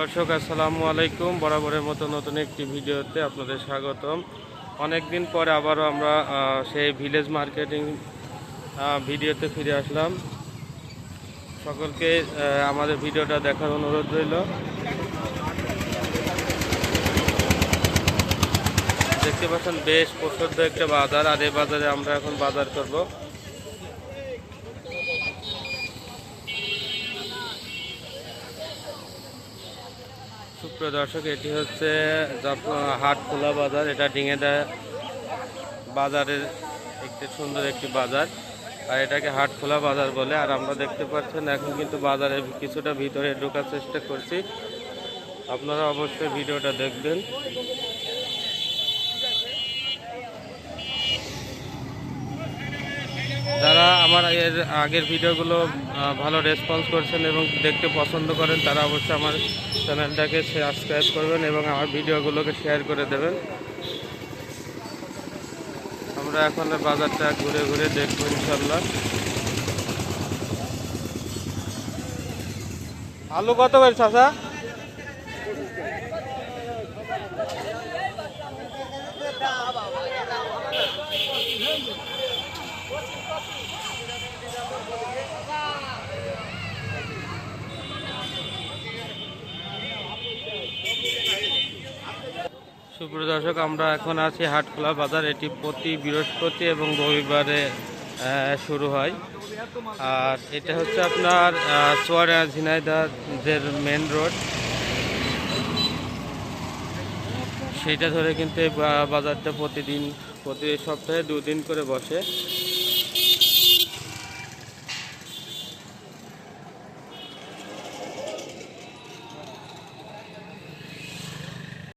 দর্শক, আসসালামু আলাইকুম। বরাবরের মতো নতুন একটি ভিডিওতে আপনাদের স্বাগতম। অনেক দিন পরে আবারও আমরা সেই ভিলেজ মার্কেটিং ভিডিওতে ফিরে আসলাম। সকলকে আমাদের ভিডিওটা দেখার অনুরোধ রইল। দেখতে পাচ্ছেন, বেশ প্রসিদ্ধ একটা বাজার। আর এই বাজারে আমরা এখন বাজার করব। সুপ্রিয় দর্শক, এটি হচ্ছে হাটখোলা বাজার। এটা ডিঙেদা বাজারের একটি সুন্দর একটি বাজার। আর এটাকে হাটখোলা বাজার বলে। আর আমরা দেখতে পাচ্ছেন, এখন কিন্তু বাজারে কিছুটা ভিতরে ঢোকার চেষ্টা করছি। আপনারা অবশ্যই ভিডিওটা দেখবেন। আমার এর আগের ভিডিওগুলো ভালো রেসপন্স করছেন এবং দেখতে পছন্দ করেন, তারা অবশ্যই আমার চ্যানেলটাকে সাবস্ক্রাইব করবেন এবং আমার ভিডিওগুলোকে শেয়ার করে দেবেন। আমরা এখন বাজারটা ঘুরে ঘুরে দেখব ইনশাল্লাহ আলু কত করে চাষা সুপ্রিয় দর্শক, আমরা এখন আছি হাটখোলা বাজার। এটি প্রতি বৃহস্পতি এবং রবিবারে শুরু হয়। আর এটা হচ্ছে আপনার চুয়াডা ঝিনাইদাদের মেন রোড সেটা ধরে কিন্তু বাজারটা প্রতিদিন, প্রতি সপ্তাহে দুদিন করে বসে।